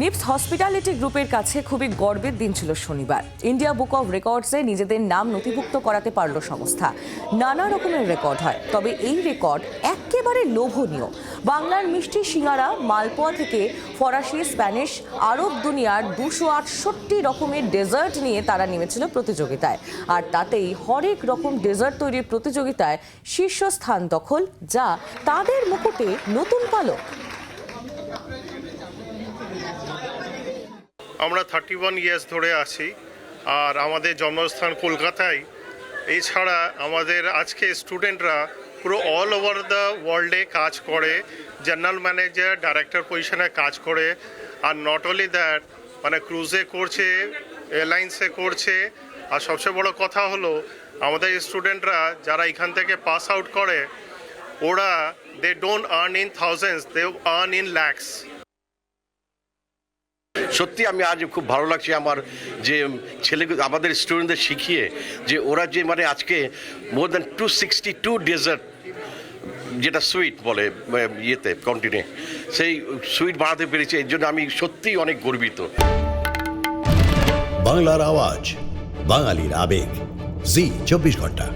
নিপস hospitality গ্রুপের কাছে খুবই গর্বের দিন ছিল শনিবার। ইন্ডিয়া বুক অফ রেকর্ডসে নিজেদের নাম নথিভুক্ত করাতে পারল সংস্থা। নানা রকমের রেকর্ড হয়, তবে এই রেকর্ড একেবারে লোভনীয়। বাংলার মিষ্টি সিঙ্গারা, মালপোয়া থেকে ফরাসি, স্প্যানিশ, আরব দুনিয়ার দুশো আটষট্টি রকমের ডেজার্ট নিয়ে তারা নেমেছিল প্রতিযোগিতায়। আর তাতেই হরেক রকম ডেজার্ট তৈরির প্রতিযোগিতায় শীর্ষস্থান দখল, যা তাদের মুকুটে নতুন পালক। আমরা থার্টি ওয়ান ইয়ার্স ধরে আছি, আর আমাদের জন্মস্থান কলকাতায়। এছাড়া আমাদের আজকে স্টুডেন্টরা পুরো অল ওভার দ্য ওয়ার্ল্ডে কাজ করে জেনারেল ম্যানেজার ডাইরেক্টর পজিশনে কাজ করে, আর নট অনলি দ্যাট মানে ক্রুজে করছে এয়ারলাইন্সে করছে, আর সবচেয়ে বড় কথা হলো, আমাদের স্টুডেন্টরা যারা এখান থেকে পাস আউট করে, ওরা they don't earn in thousands they earn in lakhs সত্যি আমি আজ খুব ভালো লাগছে আমার যে ছেলে আমাদের স্টুডেন্টদের শিখিয়ে যে ওরা যে মানে আজকে more than two sixty two dessert যেটা সুইট বলে ইয়েতে কন্টিনে সেই সুইট বানাতে পেরেছে, এর জন্য আমি সত্যিই অনেক গর্বিত। বাংলার আওয়াজ, বাঙালির আবেগ, জি, চব্বিশ ঘণ্টা।